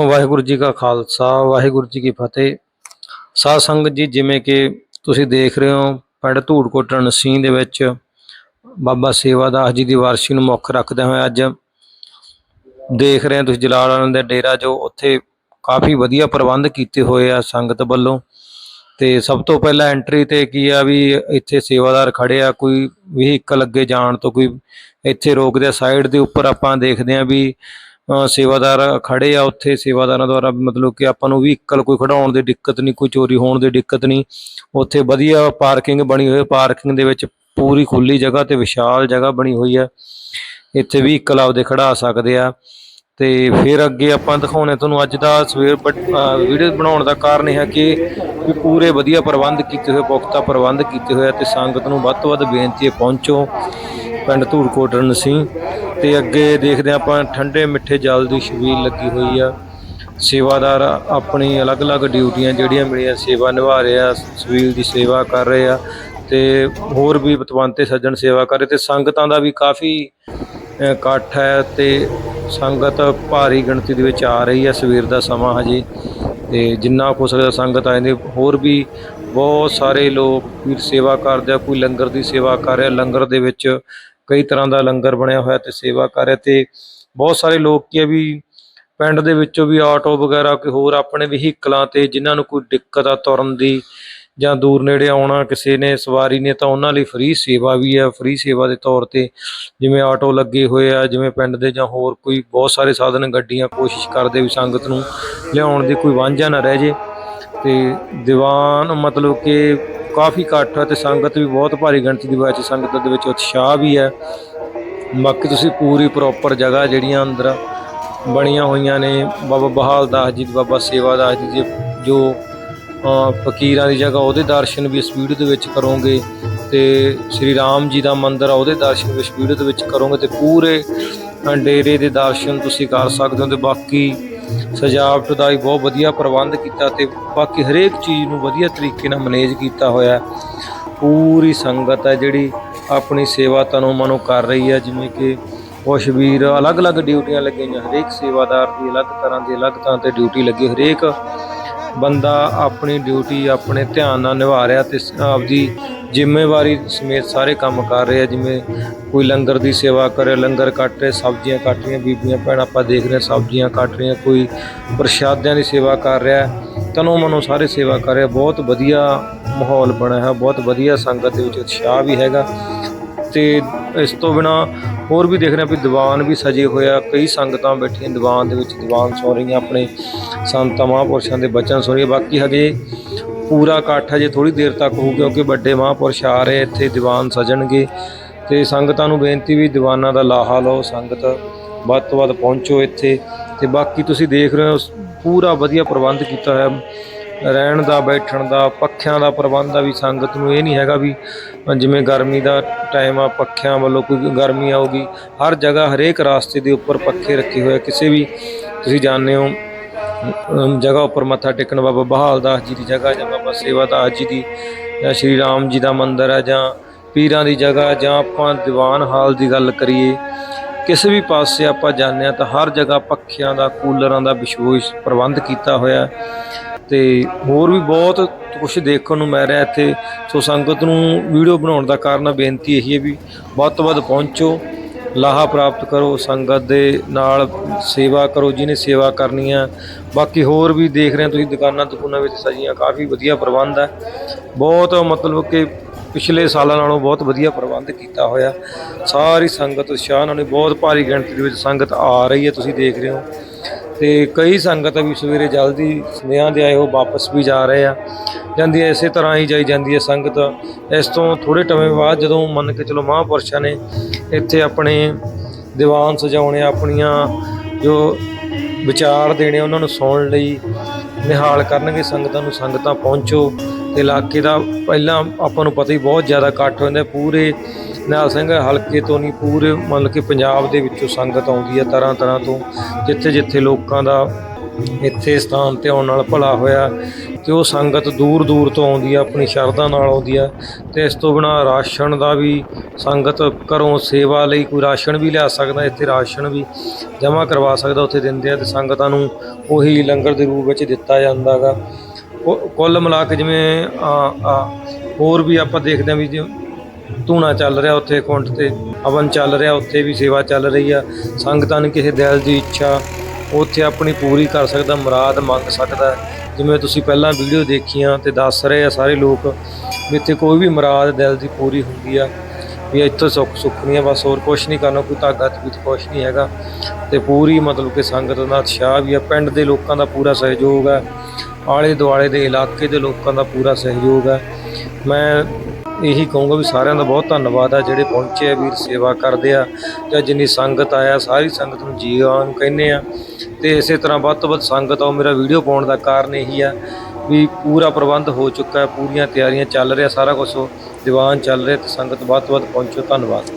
ਵਾਹਿਗੁਰੂ ਜੀ ਕਾ ਖਾਲਸਾ, ਵਾਹਿਗੁਰੂ ਜੀ ਕੀ ਫਤਿਹ। ਸਾਧ ਸੰਗਤ ਜੀ, ਜਿਵੇਂ ਕਿ ਤੁਸੀਂ ਦੇਖ ਰਹੇ ਹੋ, ਪਿੰਡ ਧੂੜਕੋਟ ਨਸੀਂ ਦੇ ਵਿੱਚ ਬਾਬਾ ਸੇਵਾਦਾਸ ਜੀ ਦੀ ਵਾਰਸੀ ਨੂੰ ਮੁੱਖ ਰੱਖਦੇ ਹੋਏ ਅੱਜ ਦੇਖ ਰਹੇ ਹੋ ਤੁਸੀਂ ਜਲਾਲ ਵਾਲਿਆਂ ਦਾ ਡੇਰਾ, ਜੋ ਉੱਥੇ ਕਾਫੀ ਵਧੀਆ ਪ੍ਰਬੰਧ ਕੀਤੇ ਹੋਏ ਆ ਸੰਗਤ ਵੱਲੋਂ। ਤੇ ਸਭ ਤੋਂ ਪਹਿਲਾਂ ਐਂਟਰੀ ਤੇ ਕੀ ਆ ਵੀ ਇੱਥੇ ਸੇਵਾਦਾਰ ਖੜੇ ਆ, ਕੋਈ ਵਹੀਕਲ ਅੱਗੇ ਜਾਣ ਤੋਂ, ਕੋਈ ਇੱਥੇ ਰੋਕਦੇ ਆ। ਸਾਈਡ ਦੇ ਉੱਪਰ ਆਪਾਂ ਦੇਖਦੇ ਆ ਵੀ ਸੇਵਾਦਾਰ ਖੜੇ ਆ ਉੱਥੇ, ਸੇਵਾਦਾਰਾਂ ਦੁਆਰਾ ਮਤਲਬ ਕਿ ਆਪਾਂ ਨੂੰ ਵਹੀਕਲ ਕੋਈ ਖੜਾਉਣ ਦੀ ਦਿੱਕਤ ਨਹੀਂ, ਕੋਈ ਚੋਰੀ ਹੋਣ ਦੀ ਦਿੱਕਤ ਨਹੀਂ। ਉੱਥੇ ਵਧੀਆ ਪਾਰਕਿੰਗ ਬਣੀ ਹੋਈ ਹੈ, ਪਾਰਕਿੰਗ ਦੇ ਵਿੱਚ ਪੂਰੀ ਖੁੱਲੀ ਜਗ੍ਹਾ ਤੇ ਵਿਸ਼ਾਲ ਜਗ੍ਹਾ ਬਣੀ ਹੋਈ ਹੈ। ਇੱਥੇ ਵਹੀਕਲ ਆਪਦੇ ਖੜਾ ਸਕਦੇ ਆ। ਤੇ ਫਿਰ ਅੱਗੇ ਆਪਾਂ ਦਿਖਾਉਣੇ ਤੁਹਾਨੂੰ ਅੱਜ ਦਾ ਸਵੇਰ ਵੀਡੀਓ ਬਣਾਉਣ ਦਾ ਕਾਰਨ ਇਹ ਹੈ ਕਿ ਵੀ ਪੂਰੇ ਵਧੀਆ ਪ੍ਰਬੰਧ ਕੀਤੇ ਹੋਏ, ਪੁਖਤਾ ਪ੍ਰਬੰਧ ਕੀਤੇ ਹੋਏ ਆ ਤੇ ਸੰਗਤ ਨੂੰ ਵੱਧ ਤੋਂ ਵੱਧ ਬੇਨਤੀ ਹੈ, ਪਹੁੰਚੋ। ਪਿੰਡ ਧੂੜਕੋਟ ਰਣਸੀ। ਤੇ ਅੱਗੇ ਦੇਖਦੇ ਹਾਂ ਆਪਾਂ ਠੰਡੇ ਮਿੱਠੇ ਜਲ ਦੀ ਛਬੀਲ ਲੱਗੀ ਹੋਈ ਆ। ਸੇਵਾਦਾਰ ਆਪਣੀ ਅਲੱਗ-ਅਲੱਗ ਡਿਊਟੀਆਂ ਜਿਹੜੀਆਂ ਮਿਲੀਆਂ ਸੇਵਾ ਨਿਭਾ ਰਹੇ ਆ, ਛਬੀਲ ਦੀ ਸੇਵਾ ਕਰ ਰਹੇ ਆ ਤੇ ਹੋਰ ਵੀ ਪਤਵੰਤੇ ਸੱਜਣ ਸੇਵਾ ਕਰ ਰਹੇ ਤੇ ਸੰਗਤਾਂ ਦਾ ਵੀ ਕਾਫੀ ਇਕੱਠ ਹੈ ਤੇ ਸੰਗਤ ਭਾਰੀ ਗਿਣਤੀ ਦੇ ਵਿੱਚ ਆ ਰਹੀ ਹੈ ਸਵੇਰ ਦਾ ਸਮਾਂ ਹਜੇ ਤੇ ਜਿੰਨਾ ਹੋ ਸਕਦਾ ਸੰਗਤ ਆ ਜਾਂਦੀ, ਹੋਰ ਵੀ ਬਹੁਤ ਸਾਰੇ ਲੋਕ ਵੀ ਸੇਵਾ ਕਰਦੇ ਆ, ਕੋਈ ਲੰਗਰ ਦੀ ਸੇਵਾ ਕਰ ਰਿਹਾ, ਲੰਗਰ ਦੇ ਵਿੱਚ ਕਈ ਤਰ੍ਹਾਂ ਦਾ ਲੰਗਰ ਬਣਿਆ ਹੋਇਆ ਤੇ ਸੇਵਾ ਕਰ ਰਿਹਾ ਤੇ ਬਹੁਤ ਸਾਰੇ ਲੋਕ ਕੀ ਆ ਵੀ ਪਿੰਡ ਦੇ ਵਿੱਚੋਂ ਵੀ ਆਟੋ ਵਗੈਰਾ ਕੋਈ ਹੋਰ ਆਪਣੇ ਵਹੀਕਲਾਂ ਤੇ ਜਿਨ੍ਹਾਂ ਨੂੰ ਕੋਈ ਦਿੱਕਤ ਆ ਤੁਰਨ ਦੀ ਜਾਂ ਦੂਰ ਨੇੜੇ ਆਉਣਾ ਕਿਸੇ ਨੇ ਸਵਾਰੀ ਨੇ ਤਾਂ ਉਹਨਾਂ ਲਈ ਫ੍ਰੀ ਸੇਵਾ ਵੀ ਹੈ ਫ੍ਰੀ ਸੇਵਾ ਦੇ ਤੌਰ ਤੇ ਜਿਵੇਂ ਆਟੋ ਲੱਗੇ ਹੋਏ ਆ, ਜਿਵੇਂ ਪਿੰਡ ਦੇ ਜਾਂ ਹੋਰ ਕੋਈ ਬਹੁਤ ਸਾਰੇ ਸਾਧਨ ਗੱਡੀਆਂ ਕੋਸ਼ਿਸ਼ ਕਰਦੇ ਵੀ ਸੰਗਤ ਨੂੰ ਲਿਆਉਣ ਦੀ ਕੋਈ ਵਾਂਝਾ ਨਾ ਰਹਿ ਜੇ ਤੇ ਦੀਵਾਨ ਮਤਲਬ ਕਿ ਕਾਫੀ ਇਕੱਠ ਹੈ ਤੇ ਸੰਗਤ ਵੀ ਬਹੁਤ ਭਾਰੀ ਗਿਣਤੀ ਦੀ ਵਿੱਚ ਸੰਗਤ ਦੇ ਵਿੱਚ ਉਤਸ਼ਾਹ ਵੀ ਹੈ। ਬਾਕੀ ਤੁਸੀਂ ਪੂਰੀ ਪ੍ਰੋਪਰ ਜਗ੍ਹਾ ਜਿਹੜੀਆਂ ਅੰਦਰ ਬਣੀਆਂ ਹੋਈਆਂ ਨੇ, ਬਾਬਾ ਬਹਾਲ ਦਾਸ ਜੀ, ਬਾਬਾ ਸੇਵਾਦਾਸ ਜੀ ਦੇ ਜੋ ਫਕੀਰਾਂ ਦੀ ਜਗ੍ਹਾ, ਉਹਦੇ ਦਰਸ਼ਨ ਵੀ ਇਸ ਵੀਡੀਓ ਦੇ ਵਿੱਚ ਕਰੋਗੇ ਤੇ ਸ੍ਰੀ ਰਾਮ ਜੀ ਦਾ ਮੰਦਿਰ ਆ, ਉਹਦੇ ਦਰਸ਼ਨ ਵੀ ਇਸ ਵੀਡੀਓ ਦੇ ਵਿੱਚ ਕਰੋਗੇ ਤੇ ਪੂਰੇ ਡੇਰੇ ਦੇ ਦਰਸ਼ਨ ਤੁਸੀਂ ਕਰ ਸਕਦੇ ਹੋ ਤੇ ਬਾਕੀ ਸਜਾਵਟ ਦਾ ਵੀ ਬਹੁਤ ਵਧੀਆ ਪ੍ਰਬੰਧ ਕੀਤਾ ਤੇ ਬਾਕੀ ਹਰੇਕ ਚੀਜ਼ ਨੂੰ ਵਧੀਆ ਤਰੀਕੇ ਨਾਲ ਮੈਨੇਜ ਕੀਤਾ ਹੋਇਆ ਪੂਰੀ ਸੰਗਤ ਹੈ ਜਿਹੜੀ ਆਪਣੀ ਸੇਵਾ ਤਨੋਂ ਮਨੋਂ ਕਰ ਰਹੀ ਹੈ, ਜਿਵੇਂ ਕਿ ਕੁਛ ਵੀਰ ਅਲੱਗ-ਅਲੱਗ ਡਿਊਟੀਆਂ ਲੱਗੀਆਂ, ਹਰੇਕ ਸੇਵਾਦਾਰ ਦੀ ਅਲੱਗ ਤਰ੍ਹਾਂ ਦੀ, ਅਲੱਗ ਤਰ੍ਹਾਂ ਤੇ ਡਿਊਟੀ ਲੱਗੀ, ਹਰੇਕ ਬੰਦਾ ਆਪਣੀ ਡਿਊਟੀ ਆਪਣੇ ਧਿਆਨ ਨਾਲ ਨਿਭਾ ਰਿਹਾ ਤੇ ਆਪਦੀ ਜ਼ਿੰਮੇਵਾਰੀ ਸਮੇਤ ਸਾਰੇ ਕੰਮ ਕਰ ਰਹੇ ਆ, ਜਿਵੇਂ ਕੋਈ ਲੰਗਰ ਦੀ ਸੇਵਾ ਕਰੇ, ਲੰਗਰ ਕੱਟ ਰਹੇ, ਸਬਜ਼ੀਆਂ ਕੱਟ ਰਹੀਆਂ, ਬੀਬੀਆਂ, ਭੈਣਾਂ ਆਪਾਂ ਦੇਖ ਰਹੇ ਹਾਂ, ਸਬਜ਼ੀਆਂ ਕੱਟ ਰਹੀਆਂ, ਕੋਈ ਪ੍ਰਸ਼ਾਦਿਆਂ ਦੀ ਸੇਵਾ ਕਰ ਰਿਹਾ, ਤਨੋਂ ਮਨੋਂ ਸਾਰੇ ਸੇਵਾ ਕਰ ਰਿਹਾ, ਬਹੁਤ ਵਧੀਆ ਮਾਹੌਲ ਬਣਿਆ ਹੈ ਬਹੁਤ ਵਧੀਆ ਸੰਗਤ ਦੇ ਵਿੱਚ ਉਤਸ਼ਾਹ ਵੀ ਹੈਗਾ। ਤੇ ਇਸ ਤੋਂ ਬਿਨਾ ਹੋਰ ਵੀ ਦੇਖ ਰਹੇ ਹਾਂ ਵੀ ਦੀਵਾਨ ਵੀ ਸਜੇ ਹੋਇਆ ਕਈ ਸੰਗਤਾਂ ਬੈਠੀਆਂ ਦੀਵਾਨ ਦੇ ਵਿੱਚ, ਦੀਵਾਨ ਸੌ ਰਹੀਆਂ ਆਪਣੇ ਸੰਤਾਂ, ਮਹਾਂਪੁਰਸ਼ਾਂ ਦੇ ਬਚਨ ਸੁਣ ਰਹੀਆਂ, ਬਾਕੀ ਹਜੇ ਪੂਰਾ ਇਕੱਠ ਹਜੇ ਥੋੜੀ ਦੇਰ ਤੱਕ ਹੋਊ, ਕਿਉਂਕਿ ਵੱਡੇ ਮਹਾਂਪੁਰਸ਼ ਆ ਰਹੇ, ਇੱਥੇ ਦੀਵਾਨ ਸਜਣਗੇ। ਤੇ ਸੰਗਤਾਂ ਨੂੰ ਬੇਨਤੀ ਵੀ ਦੀਵਾਨਾਂ ਦਾ ਲਾਹਾ ਲਓ, ਸੰਗਤ ਵੱਧ ਤੋਂ ਵੱਧ ਪਹੁੰਚੋ ਇੱਥੇ। ਤੇ ਬਾਕੀ ਤੁਸੀਂ ਦੇਖ ਰਹੇ ਹੋ ਪੂਰਾ ਵਧੀਆ ਪ੍ਰਬੰਧ ਕੀਤਾ ਹੋਇਆ ਰਹਿਣ ਦਾ, ਬੈਠਣ ਦਾ, ਪੱਖਿਆਂ ਦਾ ਪ੍ਰਬੰਧ ਆ ਵੀ ਸੰਗਤ ਨੂੰ ਇਹ ਨਹੀਂ ਹੈਗਾ ਵੀ ਜਿਵੇਂ ਗਰਮੀ ਦਾ ਟਾਈਮ ਆ, ਪੱਖਿਆਂ ਵੱਲੋਂ ਕੋਈ ਗਰਮੀ ਆਊਗੀ। ਹਰ ਜਗ੍ਹਾ ਹਰੇਕ ਰਾਸਤੇ ਦੇ ਉੱਪਰ ਪੱਖੇ ਰੱਖੇ ਹੋਏ ਆ। ਕਿਸੇ ਵੀ ਤੁਸੀਂ ਜਾਣਦੇ ਹੋ ਜਗ੍ਹਾ ਉੱਪਰ ਮੱਥਾ ਟੇਕਣ ਬਾਬਾ ਬਹਾਲ ਦਾਸ ਜੀ ਦੀ ਜਗ੍ਹਾ ਜਾਂ ਬਾਬਾ ਸੇਵਾਦਾਸ ਜੀ ਦੀ ਜਾਂ ਸ਼੍ਰੀ ਰਾਮ ਜੀ ਦਾ ਮੰਦਿਰ ਹੈ ਜਾਂ ਪੀਰਾਂ ਦੀ ਜਗ੍ਹਾ ਜਾਂ ਆਪਾਂ ਦੀਵਾਨ ਹਾਲ ਦੀ ਗੱਲ ਕਰੀਏ, ਕਿਸੇ ਵੀ ਪਾਸੇ ਆਪਾਂ ਜਾਂਦੇ ਹਾਂ ਤਾਂ ਹਰ ਜਗ੍ਹਾ ਪੱਖਿਆਂ ਦਾ, ਕੂਲਰਾਂ ਦਾ ਵਿਸ਼ੇਸ਼ ਪ੍ਰਬੰਧ ਕੀਤਾ ਹੋਇਆ ਹੈ ਤੇ ਹੋਰ ਵੀ ਬਹੁਤ ਕੁਝ ਦੇਖਣ ਨੂੰ ਮਿਲ ਰਿਹਾ ਇੱਥੇ। ਸੋ ਸੰਗਤ ਨੂੰ ਵੀਡੀਓ ਬਣਾਉਣ ਦਾ ਕਾਰਨ, ਬੇਨਤੀ ਇਹੀ ਹੈ ਵੀ ਵੱਧ ਤੋਂ ਵੱਧ ਪਹੁੰਚੋ। ਲਾਹਾ ਪ੍ਰਾਪਤ ਕਰੋ, ਸੰਗਤ ਦੇ ਨਾਲ ਸੇਵਾ ਕਰੋ, ਜਿਹਨੇ ਸੇਵਾ ਕਰਨੀ ਆ। ਬਾਕੀ ਹੋਰ ਵੀ ਦੇਖ ਰਹੇ ਹੋ ਤੁਸੀਂ, ਦੁਕਾਨਾਂ ਦੁਕਾਨਾਂ ਵਿੱਚ ਸਜੀਆਂ, ਕਾਫੀ ਵਧੀਆ ਪ੍ਰਬੰਧ ਹੈ ਬਹੁਤ ਮਤਲਬ ਕਿ ਪਿਛਲੇ ਸਾਲਾਂ ਨਾਲੋਂ ਬਹੁਤ ਵਧੀਆ ਪ੍ਰਬੰਧ ਕੀਤਾ ਹੋਇਆ। ਸਾਰੀ ਸੰਗਤ ਉਤਸ਼ਾਹ ਨਾਲ ਬਹੁਤ ਭਾਰੀ ਗਿਣਤੀ ਦੇ ਵਿੱਚ ਸੰਗਤ ਆ ਰਹੀ ਹੈ, ਤੁਸੀਂ ਦੇਖ ਰਹੇ ਹੋ। ਤੇ ਕਈ ਸੰਗਤਾਂ ਵੀ ਸਵੇਰੇ ਜਲਦੀ ਸੁਨੇਹਾ ਦੇ ਆਏ ਹੋ ਵਾਪਸ ਵੀ ਜਾ ਰਹੇ ਆ। ਜਾਂਦੀ ਹੈ ਇਸੇ ਤਰ੍ਹਾਂ ਹੀ ਜਾਈ ਜਾਂਦੀ ਹੈ ਸੰਗਤ। ਇਸ ਤੋਂ ਥੋੜੇ ਟਵੇਂ ਬਾਅਦ ਜਦੋਂ ਮੰਨ ਕੇ ਚਲੋ ਮਹਾਂਪੁਰਸ਼ਾਂ ਨੇ ਇੱਥੇ ਆਪਣੇ ਦੀਵਾਨ ਸਜਾਉਣੇ, ਆਪਣੀਆਂ ਜੋ ਵਿਚਾਰ ਦੇਣੇ, ਉਹਨਾਂ ਨੂੰ ਸੁਣਨ ਲਈ ਨਿਹਾਲ ਕਰਨਗੇ, ਸੰਗਤਾਂ ਨੂੰ ਸੰਗਤਾਂ ਪਹੁੰਚੋ। ਤੇ ਇਲਾਕੇ ਦਾ ਪਹਿਲਾਂ ਆਪਾਂ ਨੂੰ ਪਤਾ ਹੀ ਬਹੁਤ ਜ਼ਿਆਦਾ ਇਕੱਠ ਹੁੰਦਾ ਪੂਰੇ ਨਿਹਾਲ ਸਿੰਘ, ਹਲਕੇ ਤੋਂ ਨਹੀਂ, ਪੂਰੇ ਮਤਲਬ ਕਿ ਪੰਜਾਬ ਦੇ ਵਿੱਚੋਂ ਸੰਗਤ ਆਉਂਦੀ ਹੈ ਤਰ੍ਹਾਂ ਤਰ੍ਹਾਂ ਤੋਂ। ਜਿੱਥੇ ਜਿੱਥੇ ਲੋਕਾਂ ਦਾ ਇੱਥੇ ਸਥਾਨ ਤੇ ਆਉਣ ਨਾਲ ਭਲਾ ਹੋਇਆ ਤੇ ਉਹ ਸੰਗਤ ਦੂਰ ਦੂਰ ਤੋਂ ਆਉਂਦੀ ਆ ਆਪਣੀ ਸ਼ਰਧਾ ਨਾਲ ਆਉਂਦੀ ਆ ਤੇ ਇਸ ਤੋਂ ਬਿਨਾਂ ਰਾਸ਼ਨ ਦਾ ਵੀ ਸੰਗਤ ਘਰੋਂ ਸੇਵਾ ਲਈ ਕੋਈ ਰਾਸ਼ਨ ਵੀ ਲਿਆ ਸਕਦਾ, ਇੱਥੇ ਰਾਸ਼ਨ ਵੀ ਜਮ੍ਹਾਂ ਕਰਵਾ ਸਕਦਾ ਉੱਥੇ ਦਿੰਦੇ ਆ ਤੇ ਸੰਗਤਾਂ ਨੂੰ ਉਹੀ ਲੰਗਰ ਦੇ ਰੂਪ ਵਿੱਚ ਦਿੱਤਾ ਜਾਂਦਾ ਗਾ ਕੁ- ਕੁੱਲ ਮਿਲਾ ਕੇ ਜਿਵੇਂ ਹੋਰ ਵੀ ਆਪਾਂ ਦੇਖਦੇ ਹਾਂ ਵੀ ਜਿਵੇਂ ਧੂਣਾ ਚੱਲ ਰਿਹਾ ਉੱਥੇ ਕੁੰਡ ਤੇ, ਹਵਨ ਚੱਲ ਰਿਹਾ, ਉੱਥੇ ਵੀ ਸੇਵਾ ਚੱਲ ਰਹੀ ਆ। ਸੰਗਤਾਂ ਨੂੰ ਕਿਸੇ ਦਿਲ ਦੀ ਇੱਛਾ, ਉੱਥੇ ਆਪਣੀ ਪੂਰੀ ਕਰ ਸਕਦਾ, ਮੁਰਾਦ ਮੰਗ ਸਕਦਾ। ਜਿਵੇਂ ਤੁਸੀਂ ਪਹਿਲਾਂ ਵੀਡੀਓ ਦੇਖੀਆਂ ਤੇ ਦੱਸ ਰਹੇ ਆ ਸਾਰੇ ਲੋਕ ਵੀ ਇੱਥੇ ਕੋਈ ਵੀ ਮੁਰਾਦ ਦਿਲ ਦੀ ਪੂਰੀ ਹੁੰਦੀ ਆ, ਵੀ ਇੱਥੋਂ ਸੁੱਖ ਸੁੱਖ ਨਹੀਂ ਆ, ਬਸ ਹੋਰ ਕੁਝ ਨਹੀਂ ਕਰਨਾ, ਕੋਈ ਧਾਗਾ ਤੇ ਵਿੱਚ ਕੁਝ ਨਹੀਂ ਹੈਗਾ। ਤੇ ਪੂਰੀ ਮਤਲਬ ਕਿ ਸੰਗਤ ਦਾ ਉਤਸ਼ਾਹ ਵੀ ਆ, ਪਿੰਡ ਦੇ ਲੋਕਾਂ ਦਾ ਪੂਰਾ ਸਹਿਯੋਗ ਹੈ ਆਲੇ ਦੁਆਲੇ ਦੇ ਇਲਾਕੇ ਦੇ ਲੋਕਾਂ ਦਾ ਪੂਰਾ ਸਹਿਯੋਗ ਹੈ ਮੈਂ ਇਹੀ ਕਹੂੰਗਾ ਵੀ ਸਾਰਿਆਂ ਦਾ ਬਹੁਤ ਧੰਨਵਾਦ ਆ, ਜਿਹੜੇ ਪਹੁੰਚੇ ਆ, ਵੀਰ ਸੇਵਾ ਕਰਦੇ ਆ, ਜਾਂ ਜਿੰਨੀ ਸੰਗਤ ਆਇਆ, ਸਾਰੀ ਸੰਗਤ ਨੂੰ ਜੀ ਆਇਆਂ ਨੂੰ ਕਹਿੰਦੇ ਆ। ਤੇ ਇਸੇ ਤਰ੍ਹਾਂ ਵੱਧ ਤੋਂ ਵੱਧ ਸੰਗਤ ਆਓ ਮੇਰਾ ਵੀਡੀਓ ਪਾਉਣ ਦਾ ਕਾਰਨ ਇਹੀ ਆ ਵੀ ਪੂਰਾ ਪ੍ਰਬੰਧ ਹੋ ਚੁੱਕਾ ਹੈ ਪੂਰੀਆਂ ਤਿਆਰੀਆਂ ਚੱਲ ਰਿਹਾ, ਸਾਰਾ ਕੁਝ ਦੀਵਾਨ ਚੱਲ ਰਿਹਾ ਤੇ ਸੰਗਤ ਵੱਧ ਤੋਂ ਵੱਧ ਪਹੁੰਚੋ, ਧੰਨਵਾਦ।